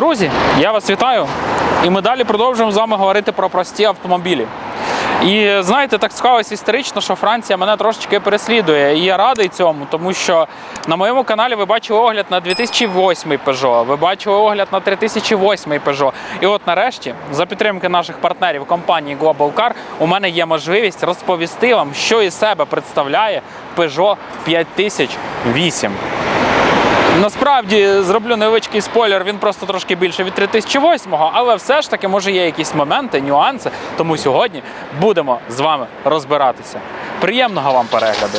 Друзі, я вас вітаю. І ми далі продовжуємо з вами говорити про прості автомобілі. І знаєте, так склалось історично, що Франція мене трошечки переслідує. І я радий цьому, тому що на моєму каналі ви бачили огляд на 2008 Peugeot, ви бачили огляд на 3008 Peugeot. І от нарешті, за підтримки наших партнерів компанії Global Car, у мене є можливість розповісти вам, що із себе представляє Peugeot 5008. Насправді зроблю невеличкий спойлер, він просто трошки більше від 3008-го, але все ж таки може є якісь моменти, нюанси. Тому сьогодні будемо з вами розбиратися. Приємного вам перегляду!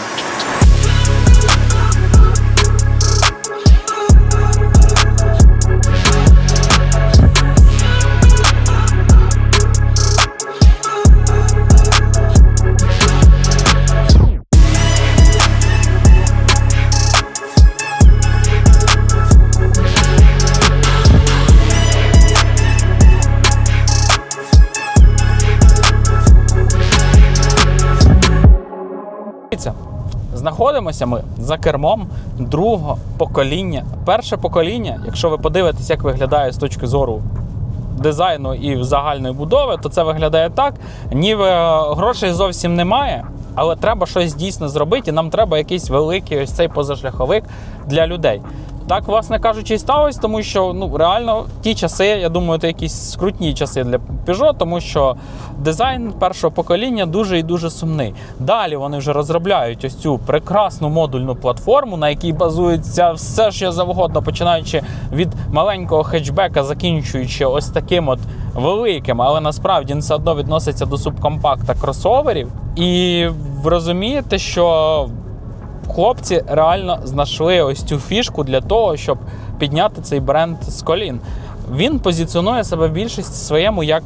Знаходимося ми за кермом другого покоління. Перше покоління, якщо ви подивитесь, як виглядає з точки зору дизайну і загальної будови, то це виглядає так, ніби грошей зовсім немає. Але треба щось дійсно зробити, і нам треба якийсь великий ось цей позашляховик для людей. Так, власне кажучи, і сталося, тому що ну реально ті часи, я думаю, це якісь скрутні часи для Peugeot, тому що дизайн першого покоління дуже і дуже сумний. Далі вони вже розробляють ось цю прекрасну модульну платформу, на якій базується все, що завгодно, починаючи від маленького хетчбека, закінчуючи ось таким от великим, але насправді все одно відноситься до субкомпакта кросоверів. І ви розумієте, що хлопці реально знайшли ось цю фішку для того, щоб підняти цей бренд з колін. Він позиціонує себе в більшості своєму як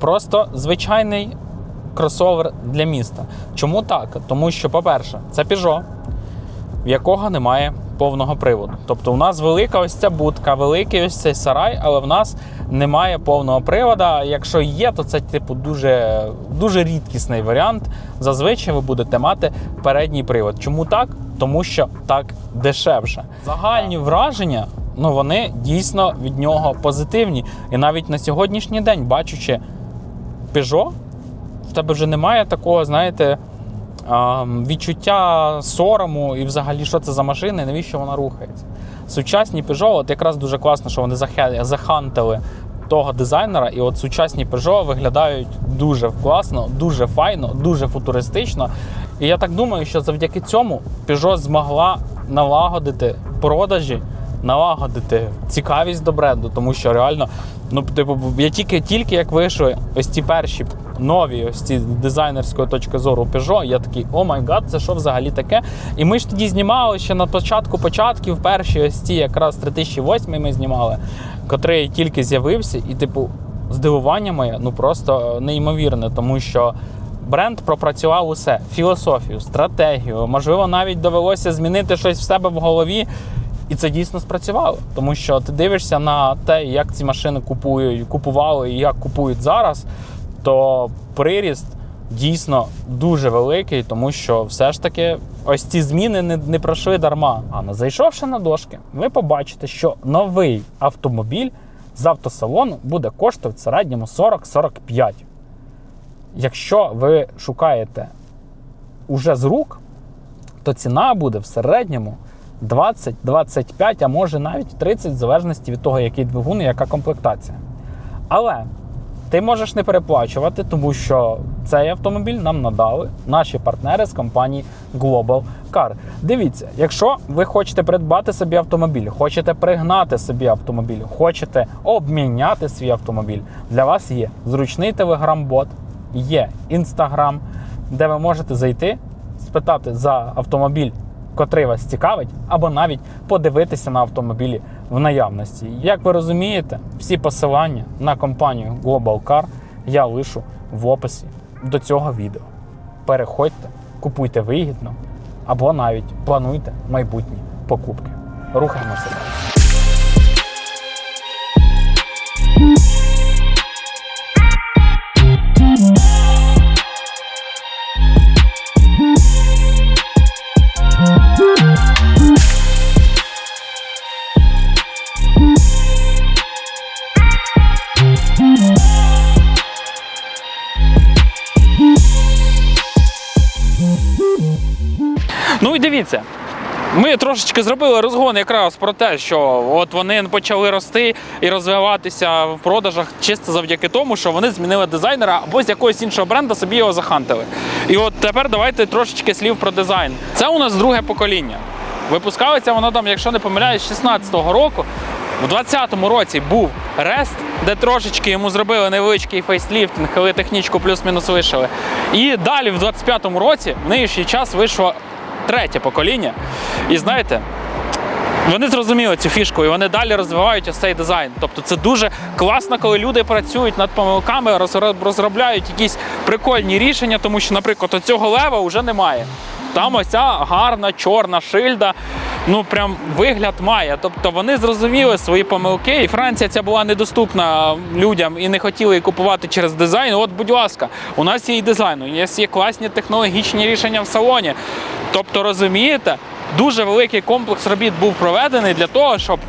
просто звичайний кросовер для міста. Чому так? Тому що, по-перше, це Peugeot, в якого немає повного приводу. Тобто, у нас велика ось ця будка, великий ось цей сарай, але в нас немає повного привода. Якщо є, то це типу дуже, дуже рідкісний варіант. Зазвичай ви будете мати передній привод. Чому так? Тому що так дешевше. Загальні враження. Ну, вони дійсно від нього позитивні. І навіть на сьогоднішній день, бачучи Peugeot, в тебе вже немає такого, знаєте, відчуття сорому і взагалі, що це за машина, і навіщо вона рухається. Сучасні Peugeot, от якраз дуже класно, що вони захантили того дизайнера, і от сучасні Peugeot виглядають дуже класно, дуже файно, дуже футуристично. І я так думаю, що завдяки цьому Peugeot змогла налагодити продажі, налагодити цікавість до бренду, тому що реально, ну типу, я тільки, тільки як вийшли ось ці перші нові, ось ці дизайнерської точки зору Peugeot, я такий, о май гад, це що взагалі таке? І ми ж тоді знімали ще на початку початків, перші ось ці якраз 3008 ми знімали, котрий тільки з'явився, і типу, здивування моє ну просто неймовірне, тому що. Бренд пропрацював усе: філософію, стратегію. Можливо, навіть довелося змінити щось в себе в голові, і це дійсно спрацювало. Тому що ти дивишся на те, як ці машини купують, купували і як купують зараз, то приріст дійсно дуже великий, тому що все ж таки ось ці зміни не, не пройшли дарма. А не зайшовши на дошки, ви побачите, що новий автомобіль з автосалону буде коштувати в середньому 40-45. Якщо ви шукаєте уже з рук, то ціна буде в середньому 20, 25, а може навіть 30, в залежності від того, який двигун і яка комплектація. Але ти можеш не переплачувати, тому що цей автомобіль нам надали наші партнери з компанії Global Car. Дивіться, якщо ви хочете придбати собі автомобіль, хочете пригнати собі автомобіль, хочете обміняти свій автомобіль, для вас є зручний телеграм-бот, є інстаграм, де ви можете зайти, спитати за автомобіль, котрий вас цікавить, або навіть подивитися на автомобілі в наявності. Як ви розумієте, всі посилання на компанію Global Car я лишу в описі до цього відео. Переходьте, купуйте вигідно, або навіть плануйте майбутні покупки. Рухаємося далі. Дивіться. Ми трошечки зробили розгон якраз про те, що от вони почали рости і розвиватися в продажах чисто завдяки тому, що вони змінили дизайнера або з якогось іншого бренда собі його захантили. І от тепер давайте трошечки слів про дизайн. Це у нас друге покоління. Випускалося воно там, якщо не помиляюсь, 16-го року. У 20-му році був Рест, де трошечки йому зробили невеличкий фейсліфтинг, але технічку плюс-мінус лишили. І далі, в 25-му році, в нинішній час вийшло третє покоління. І знаєте, вони зрозуміли цю фішку і вони далі розвивають ось цей дизайн. Тобто це дуже класно, коли люди працюють над помилками, розро- розробляють якісь прикольні рішення, тому що, наприклад, оцього лева вже немає. Там ось ця гарна чорна шильда. Ну прям вигляд має. Тобто вони зрозуміли свої помилки, і Франція ця була недоступна людям і не хотіли її купувати через дизайн. От, будь ласка, у нас є і дизайн, у нас є класні технологічні рішення в салоні. Тобто, розумієте, дуже великий комплекс робіт був проведений для того, щоб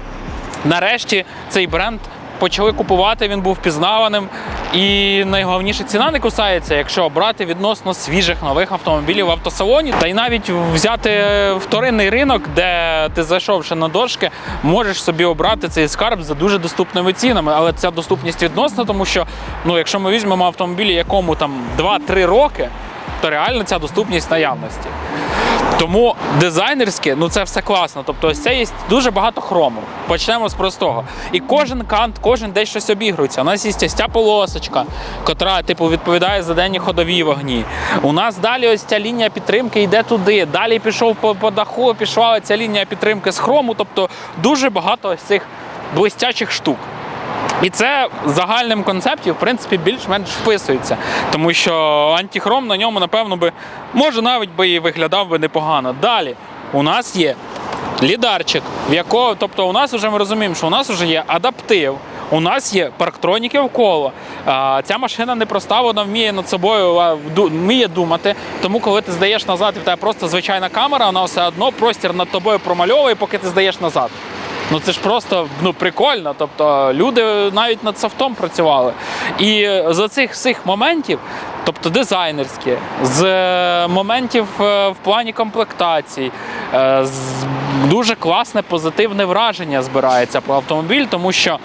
нарешті цей бренд почали купувати, він був впізнаваним. І найголовніше ціна не кусається, якщо брати відносно свіжих нових автомобілів в автосалоні, та й навіть взяти вторинний ринок, де ти зайшовши на дошки, можеш собі обрати цей скарб за дуже доступними цінами. Але ця доступність відносна, тому що ну, якщо ми візьмемо автомобілі, якому там 2-3 роки, то реально ця доступність наявності. Тому дизайнерське, ну це все класно. Тобто, ось це є дуже багато хрому. Почнемо з простого. І кожен кант, кожен десь щось обігрується. У нас є ось ця полосочка, котра типу відповідає за денні ходові вогні. У нас далі ось ця лінія підтримки йде туди. Далі пішов по, по даху, пішла ця лінія підтримки з хрому. Тобто дуже багато ось цих блистячих штук. І це в загальному концепті, в принципі, більш-менш вписується. Тому що антихром на ньому, напевно, би, може навіть би і виглядав би непогано. Далі у нас є лідарчик, в якого, тобто у нас вже ми розуміємо, що у нас вже є адаптив. У нас є парктроніки вколо. А, Ця машина не проста, вона вміє над собою вміє думати. Тому, коли ти здаєш назад, і в тебе просто звичайна камера, вона все одно простір над тобою промальовує, поки ти здаєш назад. Ну це ж просто ну прикольно. Тобто люди навіть над софтом працювали. І з цих всіх моментів, тобто дизайнерські, з е, моментів е, в плані комплектацій, е, дуже класне позитивне враження збирається про автомобіль, тому що.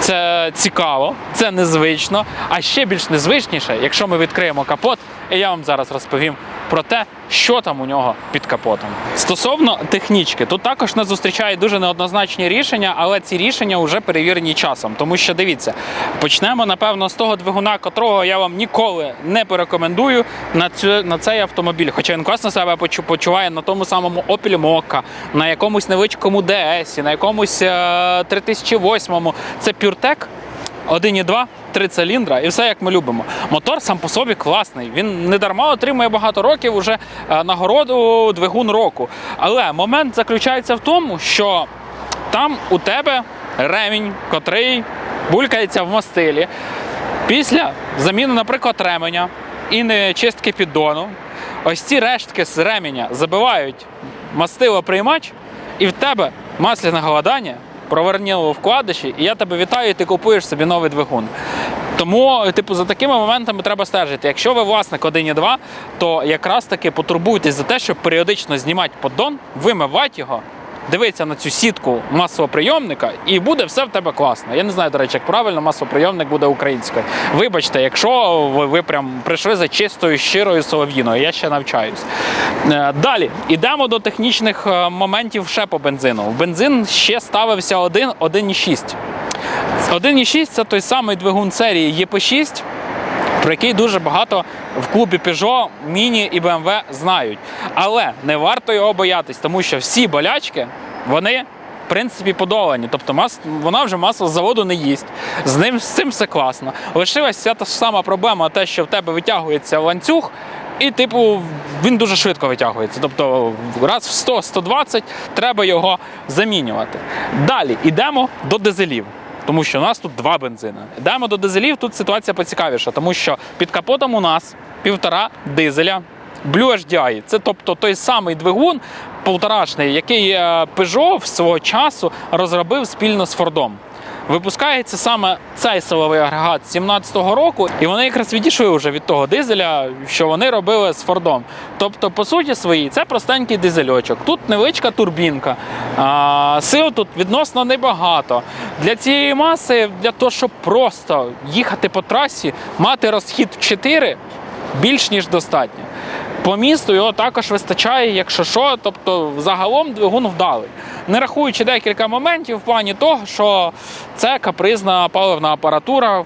Це цікаво, це незвично. А ще більш незвичніше, якщо ми відкриємо капот, і я вам зараз розповім про те, що там у нього під капотом. Стосовно технічки, тут також нас зустрічають дуже неоднозначні рішення, але ці рішення вже перевірені часом. Тому що дивіться, почнемо напевно з того двигуна, котрого я вам ніколи не порекомендую на цю на цей автомобіль. Хоча він класно себе почу- почуває на тому самому Opel Mokka, на якомусь невеличкому DS, на якомусь е, 3008. Це PureTech. 1,2, 3 циліндра і все як ми любимо. Мотор сам по собі класний. Він не дарма отримує багато років уже е, нагороду двигун року. Але момент заключається в тому, що там у тебе ремінь, котрий булькається в мастилі. Після заміни, наприклад, ременя і не чистки піддону, ось ці рештки з ременя забивають мастилоприймач, і в тебе масляне голодання, проверніло вкладиші, і я тебе вітаю, і ти купуєш собі новий двигун. Тому, типу, за такими моментами треба стежити. Якщо ви власник 1.2, то якраз таки потурбуйтесь за те, щоб періодично знімати поддон, вимивати його, дивитися на цю сітку масовоприйомника, і буде все в тебе класно. Я не знаю, до речі, як правильно масовоприйомник буде українською. Вибачте, якщо ви, ви прям прийшли за чистою, щирою солов'їною, я ще навчаюсь. Е, Далі йдемо до технічних е, моментів ще по бензину. В бензин ще ставився один 1,6. 1,6 це той самий двигун серії ЄП6, про який дуже багато в клубі Peugeot, Міні і BMW знають. Але не варто його боятись, тому що всі болячки, вони. В принципі, подолані. Тобто мас... вона вже масло з заводу не їсть. З ним з цим все класно. Лишилася ця та сама проблема, те, що в тебе витягується ланцюг, і, типу, він дуже швидко витягується. Тобто, раз в 100-120 треба його замінювати. Далі йдемо до дизелів. Тому що у нас тут два бензини. Йдемо до дизелів, тут ситуація поцікавіша, тому що під капотом у нас півтора дизеля Blue HDI. Це тобто той самий двигун полторашний, який е, Peugeot свого часу розробив спільно з Фордом. Випускається саме цей силовий агрегат з 17-го року, і вони якраз відійшли вже від того дизеля, що вони робили з Фордом. Тобто, по суті своїй, це простенький дизельочок. Тут невеличка турбінка. А, сил тут відносно небагато. Для цієї маси, для того, щоб просто їхати по трасі, мати розхід 4 більш ніж достатньо. По місту його також вистачає, якщо що, тобто загалом двигун вдалий. Не рахуючи декілька моментів в плані того, що це капризна паливна апаратура,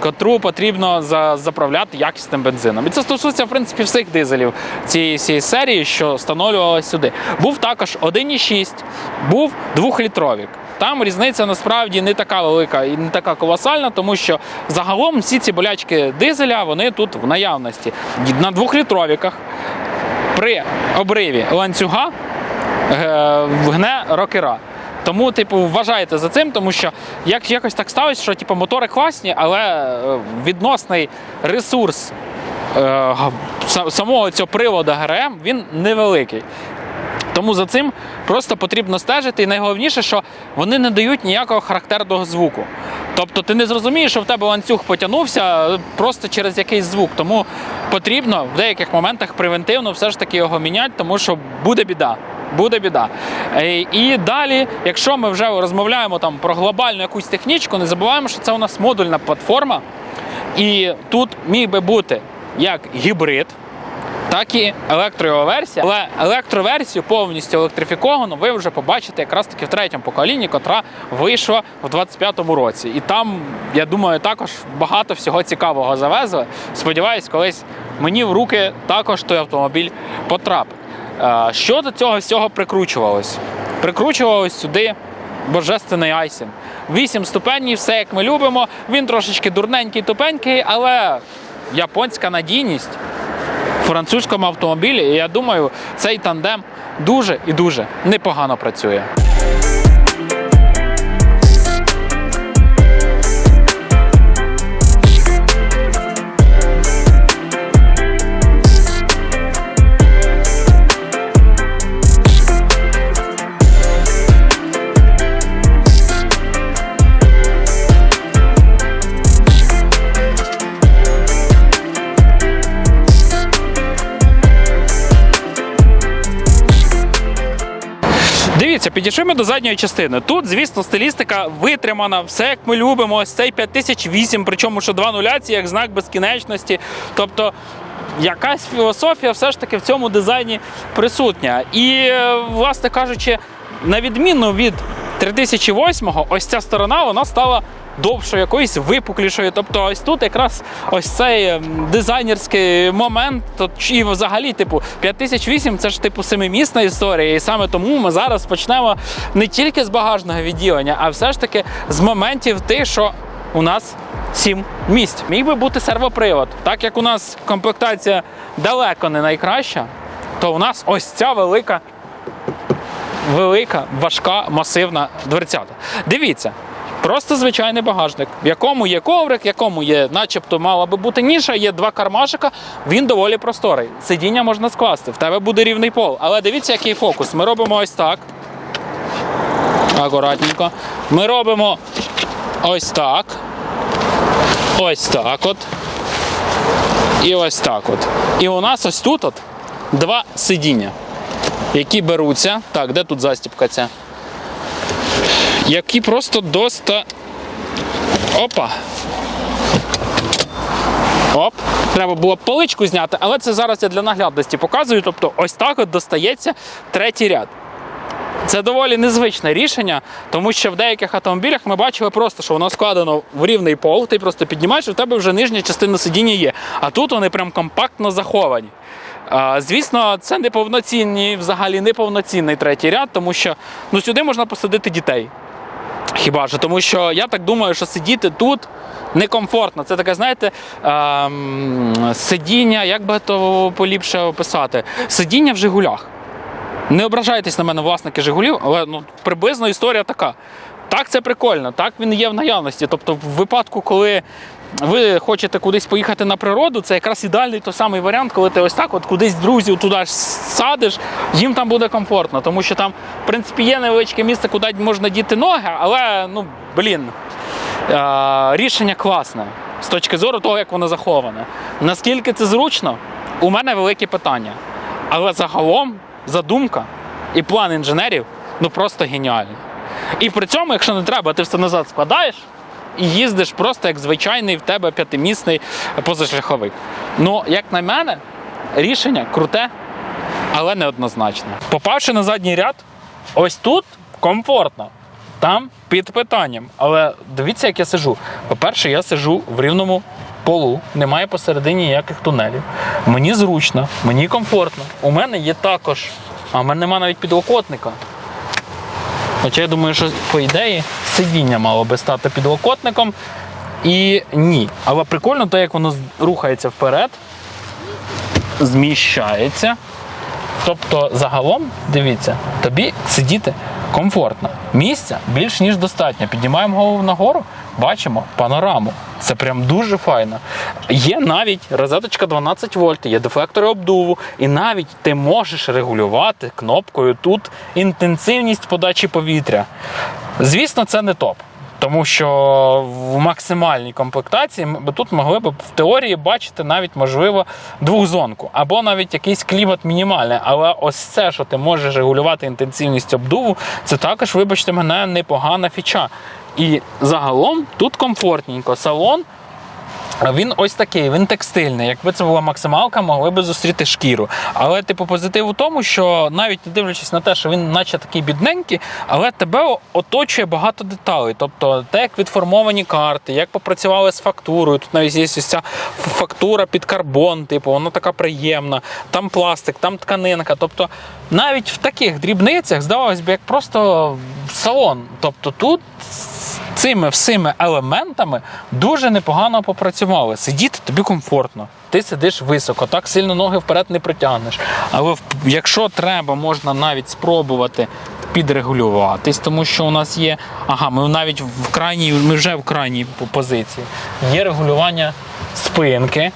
котру потрібно заправляти якісним бензином. І це стосується, в принципі, всіх дизелів цієї, цієї серії, що встановлювалися сюди. Був також 1,6, був 2-літровік. Там різниця насправді не така велика і не така колосальна, тому що загалом всі ці болячки дизеля вони тут в наявності. На двохлітровіках при обриві ланцюга е, гне рокера. Тому, типу, вважайте за цим, тому що як якось так сталося, що типу, мотори класні, але е, відносний ресурс е, самого цього приводу ГРМ він невеликий. Тому за цим просто потрібно стежити. І найголовніше, що вони не дають ніякого характерного звуку. Тобто ти не зрозумієш, що в тебе ланцюг потягнувся просто через якийсь звук. Тому потрібно в деяких моментах превентивно все ж таки його міняти, тому що буде біда. Буде біда. Е, І далі, якщо ми вже розмовляємо там про глобальну якусь технічку, не забуваємо, що це у нас модульна платформа. І тут міг би бути як гібрид, так і електрова версія. Але електроверсію повністю електрифіковану ви вже побачите якраз таки в третьому поколінні, котра вийшла в 25-му році. І там, я думаю, також багато всього цікавого завезли. Сподіваюсь, колись мені в руки також той автомобіль потрапить. Е, Що до цього всього прикручувалось? Прикручувалось сюди божественний айсін. Вісім ступенів, все як ми любимо. Він трошечки дурненький, тупенький, але японська надійність французькому автомобілі. І я думаю, цей тандем дуже і дуже непогано працює. Підійшли ми до задньої частини. Тут, звісно, стилістика витримана, все як ми любимо. Ось цей 5008, причому що два нуляці, як знак безкінечності. Тобто якась філософія все ж таки в цьому дизайні присутня. І, е, власне кажучи, на відміну від 3008-го, ось ця сторона вона стала довшою, якоюсь випуклішою. Тобто, ось тут якраз ось цей ем, дизайнерський момент. І взагалі, типу, 5008 це ж типу семимісна історія. І саме тому ми зараз почнемо не тільки з багажного відділення, а все ж таки з моментів тих, що у нас. Сім місць. Міг би бути сервопривод. Так як у нас комплектація далеко не найкраща, то у нас ось ця велика велика, важка, масивна дверцята. Дивіться. Просто звичайний багажник, в якому є коврик, в якому є, начебто, мала би бути ніша, є два кармашика, він доволі просторий. Сидіння можна скласти, в тебе буде рівний пол. Але дивіться, який фокус. Ми робимо ось так. Акуратненько. Ми робимо ось так. Ось так от. І ось так от. І у нас ось тут от два сидіння які беруться. Так, де тут застіпка ця? Які просто доста. Опа. Оп. Треба було б поличку зняти, але це зараз я для наглядності показую. Тобто, ось так от достається третій ряд. Це доволі незвичне рішення, тому що в деяких автомобілях ми бачили просто, що воно складено в рівний пол, ти просто піднімаєш, і в тебе вже нижня частина сидіння є. А тут вони прям компактно заховані. Звісно, це неповноцінний, взагалі неповноцінний третій ряд, тому що ну, сюди можна посадити дітей. Хіба що, тому що я так думаю, що сидіти тут некомфортно. Це таке, знаєте, ем, сидіння, як би то поліпше описати, сидіння в Жигулях. Не ображайтесь на мене, власники Жигулів, але ну, приблизно історія така. Так, це прикольно, так він є в наявності. Тобто, в випадку, коли ви хочете кудись поїхати на природу, це якраз ідеальний той самий варіант, коли ти ось так от кудись друзів туди садиш, їм там буде комфортно, тому що там, в принципі, є невеличке місце, куди можна діти ноги, але ну блін, рішення класне з точки зору того, як воно заховане. Наскільки це зручно, у мене великі питання. Але загалом задумка і план інженерів ну просто геніальний. І при цьому, якщо не треба, ти все назад складаєш і їздиш просто як звичайний в тебе п'ятимісний позашляховик. Ну, як на мене, рішення круте, але неоднозначне. Попавши на задній ряд, ось тут комфортно. Там під питанням. Але дивіться, як я сижу. По-перше, я сижу в рівному полу, немає посередині ніяких тунелів. Мені зручно, мені комфортно. У мене є також, а в мене немає навіть підлокотника. Хоча я думаю, що по ідеї сидіння мало би стати підлокотником. І ні. Але прикольно те, як воно рухається вперед, зміщається. Тобто, загалом, дивіться, тобі сидіти комфортно. Місця більш ніж достатньо. Піднімаємо голову нагору, бачимо панораму. Це прям дуже файно. Є навіть розеточка 12 вольт, є дефлектори обдуву, і навіть ти можеш регулювати кнопкою тут інтенсивність подачі повітря. Звісно, це не топ. Тому що в максимальній комплектації ми тут могли б в теорії бачити навіть можливо двохзонку, або навіть якийсь клімат мінімальний. Але ось це, що ти можеш регулювати інтенсивність обдуву, це також, вибачте мене, непогана фіча. І загалом тут комфортненько. Салон він ось такий, він текстильний. Якби це була максималка, могли би зустріти шкіру. Але типу позитив у тому, що навіть не дивлячись на те, що він наче такий бідненький, але тебе оточує багато деталей. Тобто, те, як відформовані карти, як попрацювали з фактурою. Тут навіть є ось ця фактура під карбон, типу, вона така приємна. Там пластик, там тканинка. Тобто, навіть в таких дрібницях здавалось би, як просто салон. Тобто тут цими всіми елементами дуже непогано попрацювали. Сидіти тобі комфортно. Ти сидиш високо, так сильно ноги вперед не притягнеш. Але якщо треба, можна навіть спробувати підрегулюватись, тому що у нас є. Ага, ми навіть в крайній, ми вже в крайній позиції. Є регулювання спинки.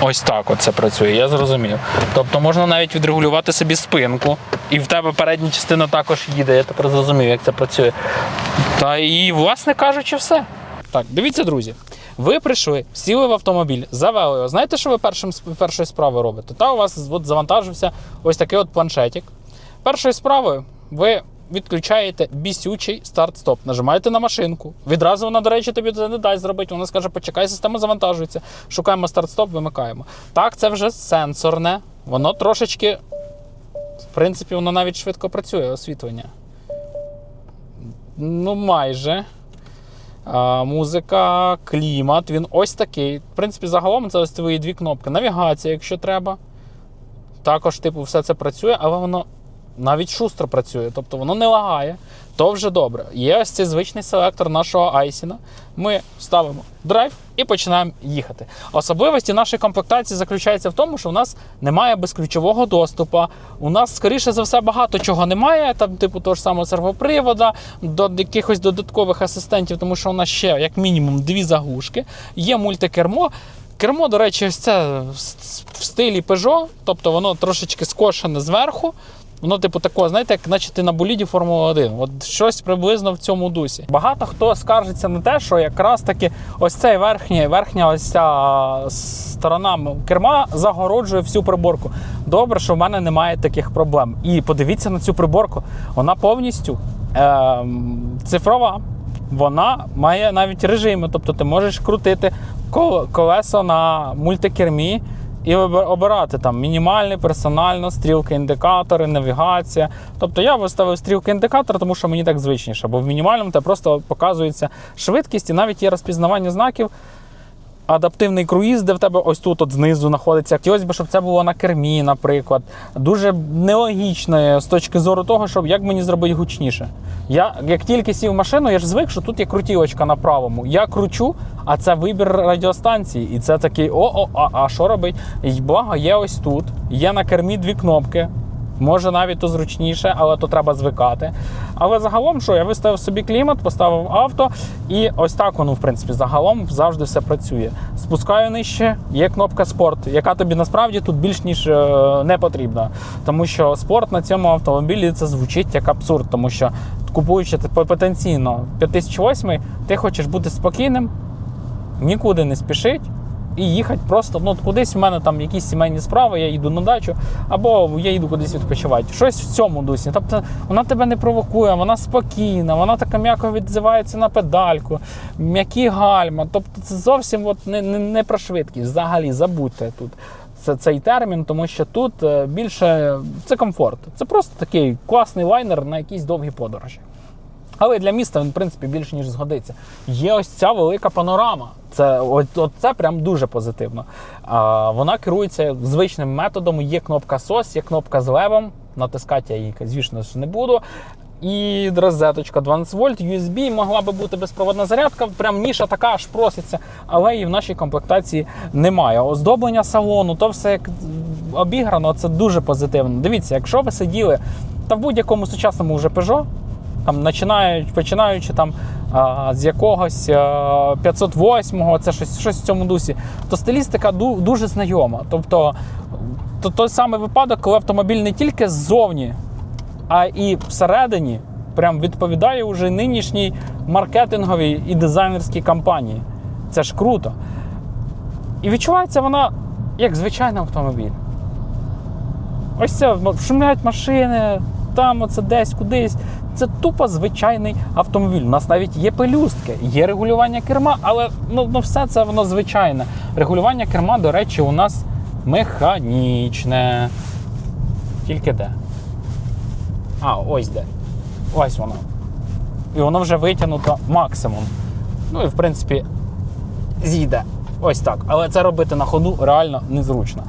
Ось так от це працює, я зрозумів. Тобто можна навіть відрегулювати собі спинку, і в тебе передня частина також їде. Я тепер зрозумів, як це працює. Та і, власне кажучи, все. Так, дивіться, друзі. Ви прийшли, сіли в автомобіль, завели його. Знаєте, що ви першим, першою справою робите? Та у вас от завантажився ось такий от планшетик. Першою справою ви відключаєте бісючий старт-стоп, нажимаєте на машинку. Відразу вона, до речі, тобі це не дасть зробити. Вона скаже, почекай, система завантажується. Шукаємо старт-стоп, вимикаємо. Так, це вже сенсорне, воно трошечки, в принципі, воно навіть швидко працює, освітлення. Ну, майже. Музика, клімат, він ось такий. В принципі, загалом це ось твої дві кнопки. Навігація, якщо треба. Також, типу, все це працює, але воно навіть шустро працює, тобто воно не лагає, то вже добре. Є ось цей звичний селектор нашого Айсіна. Ми ставимо драйв і починаємо їхати. Особливості нашої комплектації заключається в тому, що у нас немає безключового доступу. У нас, скоріше за все, багато чого немає. Там, типу, того ж самого сервопривода, до якихось додаткових асистентів, тому що у нас ще, як мінімум, дві заглушки, є мультикермо. Кермо, до речі, це в стилі Peugeot, тобто воно трошечки скошене зверху. Воно, типу, такого, знаєте, як наче ти на боліді Формули 1. От щось приблизно в цьому дусі. Багато хто скаржиться на те, що якраз таки ось цей верхній, верхня ось ця сторона керма загороджує всю приборку. Добре, що в мене немає таких проблем. І подивіться на цю приборку. Вона повністю ем, цифрова. Вона має навіть режими, тобто ти можеш крутити кол- колесо на мультикермі і обирати там мінімальний, персонально, стрілки, індикатори, навігація. Тобто я виставив стрілки індикатор, тому що мені так звичніше, бо в мінімальному те просто показується швидкість і навіть є розпізнавання знаків. Адаптивний круїз, де в тебе ось тут от знизу знаходиться. Хотілося б, щоб це було на кермі, наприклад. Дуже нелогічно з точки зору того, щоб як мені зробити гучніше. Я як тільки сів в машину, я ж звик, що тут є крутілочка на правому. Я кручу, а це вибір радіостанції. І це такий о-о, а, а що робить? І благо є ось тут. Є на кермі дві кнопки. Може навіть то зручніше, але то треба звикати. Але загалом, що я виставив собі клімат, поставив авто, і ось так воно, в принципі, загалом завжди все працює. Спускаю нижче, є кнопка спорт, яка тобі насправді тут більш ніж е, не потрібна. Тому що спорт на цьому автомобілі це звучить як абсурд, тому що купуючи потенційно 5008, ти хочеш бути спокійним, нікуди не спішить. І їхати просто ну кудись в мене там якісь сімейні справи, я їду на дачу, або я їду кудись відпочивати. Щось в цьому дусі. Тобто вона тебе не провокує, вона спокійна, вона така м'яко відзивається на педальку, м'які гальма. Тобто це зовсім от не, не, не про швидкість. Взагалі забудьте тут це, цей термін, тому що тут е, більше це комфорт. Це просто такий класний лайнер на якісь довгі подорожі. Але для міста він, в принципі, більше ніж згодиться. Є ось ця велика панорама. Це от, от це прям дуже позитивно. А, вона керується звичним методом. Є кнопка SOS, є кнопка з левом. Натискати я її, звісно ж, не буду. І розеточка 12 вольт, USB, могла би бути безпроводна зарядка. Прям ніша така аж проситься, але її в нашій комплектації немає. Оздоблення салону, то все як обіграно, це дуже позитивно. Дивіться, якщо ви сиділи та в будь-якому сучасному вже Peugeot, там починаючи, починаючи там з якогось 508-го, це щось щось в цьому дусі, то стилістика дуже знайома. Тобто то той самий випадок, коли автомобіль не тільки ззовні, а і всередині прям відповідає уже нинішній маркетинговій і дизайнерській кампанії. Це ж круто. І відчувається вона як звичайний автомобіль. Ось це шумлять машини, там оце десь кудись. Це тупо звичайний автомобіль. У нас навіть є пелюстки, є регулювання керма, але ну, ну все це воно звичайне. Регулювання керма, до речі, у нас механічне. Тільки де? А, ось де. Ось воно. І воно вже витягнуто максимум. Ну і в принципі зійде. Ось так. Але це робити на ходу реально незручно.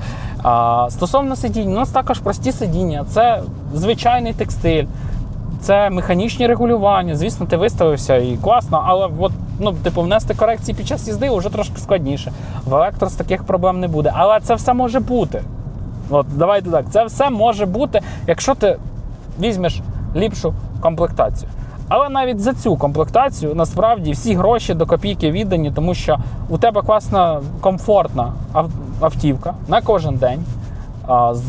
А, Стосовно сидінь, у нас також прості сидіння. Це звичайний текстиль, це механічні регулювання. Звісно, ти виставився і класно, але от, ну, типу, внести корекції під час їзди вже трошки складніше. В Електрос таких проблем не буде. Але це все може бути. От, Давайте так, це все може бути, якщо ти візьмеш ліпшу комплектацію. Але навіть за цю комплектацію насправді всі гроші до копійки віддані, тому що у тебе класна, комфортна автівка на кожен день з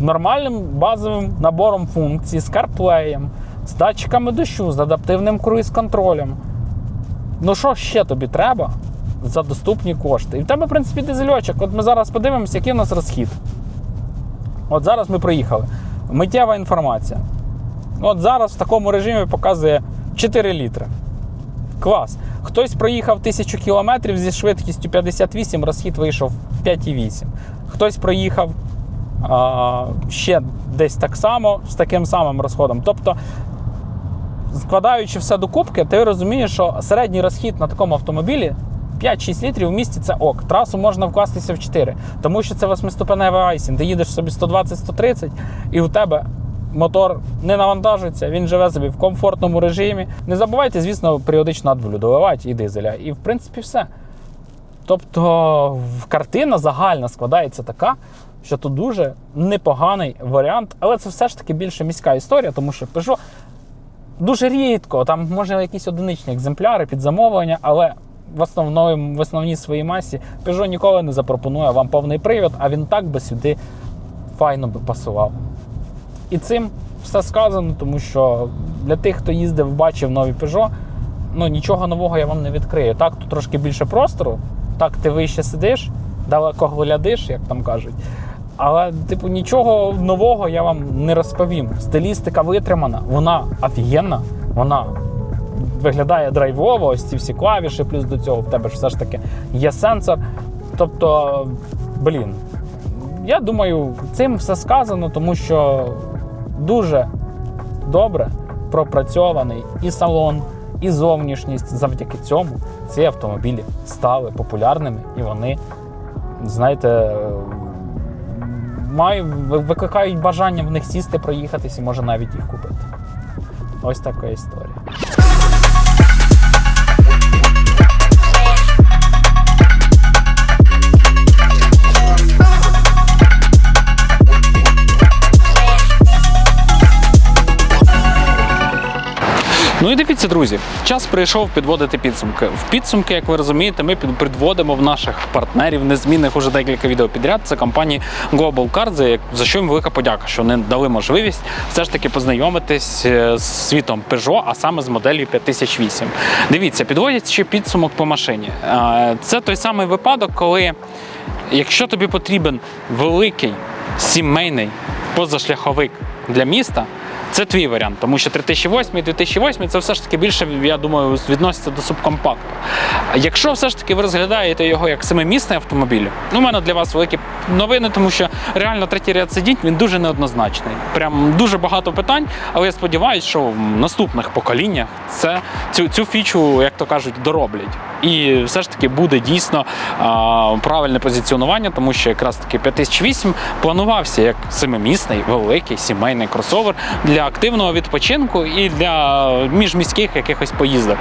нормальним базовим набором функцій, з карплеєм, з датчиками дощу, з адаптивним круїз-контролем. Ну що ще тобі треба за доступні кошти? І в тебе, в принципі, дизельочок. От ми зараз подивимося, який у нас розхід. От зараз ми приїхали. Миттєва інформація. От зараз в такому режимі показує 4 літри. Клас. Хтось проїхав 1000 кілометрів зі швидкістю 58, розхід вийшов 5,8. Хтось проїхав ще десь так само з таким самим розходом. Тобто, складаючи все до кубки, ти розумієш, що середній розхід на такому автомобілі 5-6 літрів в місті це ок. Трасу можна вкластися в 4, тому що це восьмиступеневий айсінг. Ти їдеш собі 120-130 і у тебе мотор не навантажується, він живе собі в комфортному режимі. Не забувайте, звісно, періодично адволю доливати і дизеля. І в принципі все. Тобто картина загальна складається така, що тут дуже непоганий варіант, але це все ж таки більше міська історія, тому що Peugeot дуже рідко, там може якісь одиничні екземпляри під замовлення, але в основному, в основній своїй масі Peugeot ніколи не запропонує вам повний привід, а він так би сюди файно би пасував. І цим все сказано, тому що для тих, хто їздив, бачив нові Peugeot, ну нічого нового я вам не відкрию. Так, тут трошки більше простору, так ти вище сидиш, далеко глядиш, як там кажуть. Але, типу, нічого нового я вам не розповім. Стилістика витримана, вона офігенна, вона виглядає драйвово, ось ці всі клавіші, плюс до цього в тебе ж все ж таки є сенсор. Тобто, блін, я думаю, цим все сказано, тому що дуже добре пропрацьований і салон, і зовнішність. Завдяки цьому ці автомобілі стали популярними і вони, знаєте, мають, викликають бажання в них сісти, проїхатись і може навіть їх купити. Ось така історія. Друзі, час прийшов підводити підсумки. В підсумки, як ви розумієте, ми підводимо в наших партнерів незмінних уже декілька відео підряд. Це компанії Global Card, за що їм велика подяка, що вони дали можливість все ж таки познайомитись е, з світом Peugeot, а саме з моделлю 5008. Дивіться, підводять ще підсумок по машині. Е, Це той самий випадок, коли якщо тобі потрібен великий сімейний позашляховик для міста. Це твій варіант, тому що 3008 і 2008 це все ж таки більше, я думаю, відноситься до субкомпакту. Якщо все ж таки ви розглядаєте його як семимісний автомобіль, ну, у мене для вас великі новини, тому що реально третій ряд сидінь він дуже неоднозначний. Прям дуже багато питань, але я сподіваюся, що в наступних поколіннях це цю, цю фічу, як то кажуть, дороблять. І все ж таки буде дійсно правильне позиціонування, тому що якраз таки 5008 планувався як семимісний, великий сімейний кросовер для активного відпочинку і для міжміських якихось поїздок.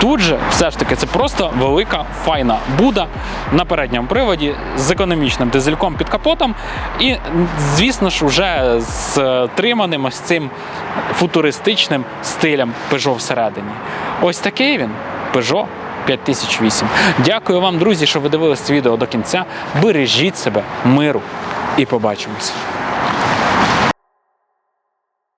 Тут же все ж таки це просто велика файна буда на передньому приводі з економічним дизельком під капотом, і звісно ж, вже з триманим ось цим футуристичним стилем Peugeot всередині. Ось такий він Peugeot 5008. Дякую вам, друзі, що ви дивились це відео до кінця. Бережіть себе, миру і побачимося.